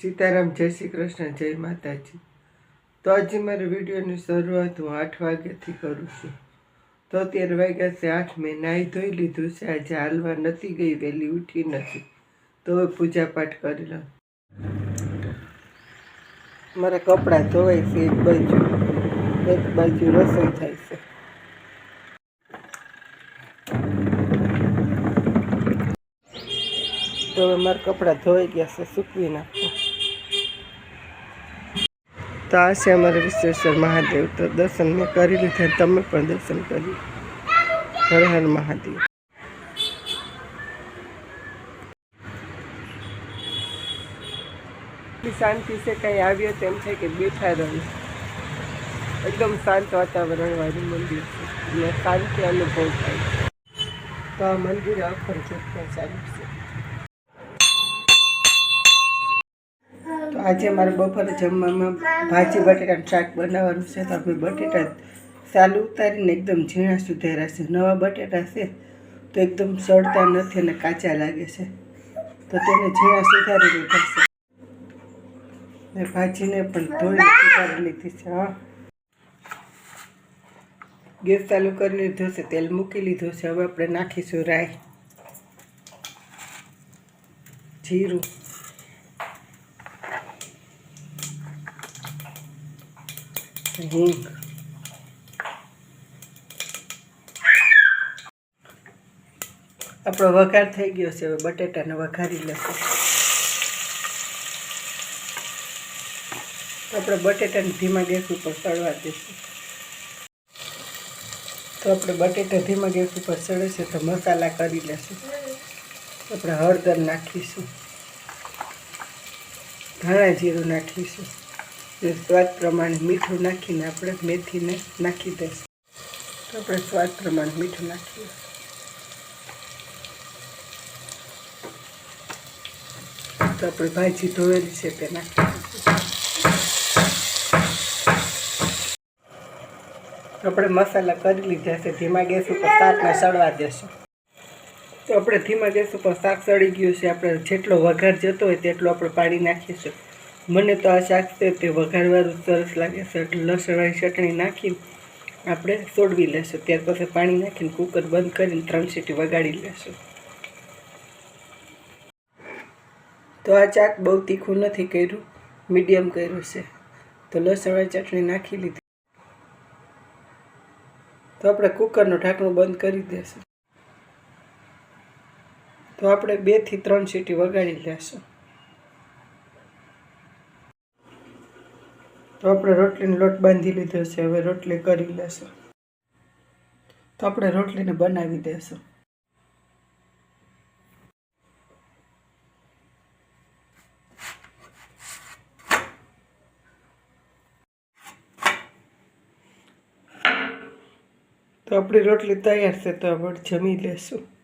સીતારામ, જય શ્રી કૃષ્ણ, જય માતાજી. તો આજે મારી વિડીયોની શરૂઆત હું આઠ વાગ્યાથી કરું છું. તો અત્યારે વાગ્યા છે આઠ, મેં નાહી ધોઈ લીધું છે. આજે હાલવા નથી ગઈ, વહેલી ઉઠી નથી. તો હવે પૂજાપાઠ કરી લઉં. મારા કપડાં ધોવાય છે, એક બાજુ એક બાજુ રસોઈ થાય છે. તો હવે મારા કપડાં ધોઈ ગયા છે, સૂકવી નાખો તો આ છે અમારે વિશ્વેશ્વર મહાદેવ. તો દર્શન મેં કરી લીધા, તમે પણ દર્શન કરી હર હર મહાદેવ. શાંતિ છે કંઈ આવ્યો તેમ થાય કે બેઠા રહી. એકદમ શાંત વાતાવરણ વાળું મંદિર છે. અને શાંતિ અનુભવ થાય. તો આ મંદિર અખર ચૂકતા ચાલુ છે. આજે મારે બપોરે જમવામાં ભાજી બટેટાનું શાક બનાવવાનું છે. તો આપણે બટેટા સાલું ઉતારીને એકદમ ઝીણા સુધાર્યા છે. નવા બટેટા છે, તો એકદમ સડતા નથી અને કાચા લાગે છે. તો તેને ઝીણા સુધારી લીધા છે. ને ભાજીને પણ ધોઈને સુધારી લીધી છે, હા. ગેસ ચાલુ કરી લીધો છે, તેલ મૂકી લીધો છે. હવે આપણે નાખીશું રાઈ. જીરું. હિંગ આપણો વઘાર થઈ ગયો છે. હવે બટેટાને વઘારી લેશું. આપણે બટેટાને ધીમા ગેસ ઉપર સળવા દઈશું. તો આપણે બટેટા ધીમા ગેસ ઉપર છે તો મસાલા કરી લેશું. આપણે હળદર નાખીશું. ધાણા જીરું નાખીશું. સ્વાદ પ્રમાણે મીઠું નાખીને આપણે મેથીને નાખી દઈશું. તો આપણે સ્વાદ પ્રમાણે મીઠું નાખીએ. તો આપણે ભાજી ધોયેલી છે તે નાખી આપણે મસાલા કરી લીધા છે, ધીમા ગેસ ઉપર શાકને સળવા દેશું તો આપણે ધીમા ગેસ ઉપર શાક સડી ગયું છે, આપણે જેટલો વઘાર જતો હોય તેટલો આપણે પાણી નાખીશું. મને તો આ શાક છે તે વઘારવાળું સરસ લાગે છે. લસણવાળી ચટણી નાખીને આપણે સોડવી લેશું. ત્યાર પછી પાણી નાખીને કુકર બંધ કરીને ત્રણ સીટી વગાડી લેશું. તો આ શાક બહુ તીખું નથી કર્યું, મીડિયમ કર્યું છે. તો લસણવાળી ચટણી નાખી લીધી. તો આપણે કુકરનું ઢાંકણું બંધ કરી દેશું. તો આપણે બેથી ત્રણ સીટી વગાડી લેશું. તો આપણે રોટલીનો લોટ બાંધી લીધો છે, હવે રોટલી કરી લેશું. તો આપણે રોટલીને બનાવી દેશું. તો આપણી રોટલી તૈયાર છે, તો આપણે જમી લેશું.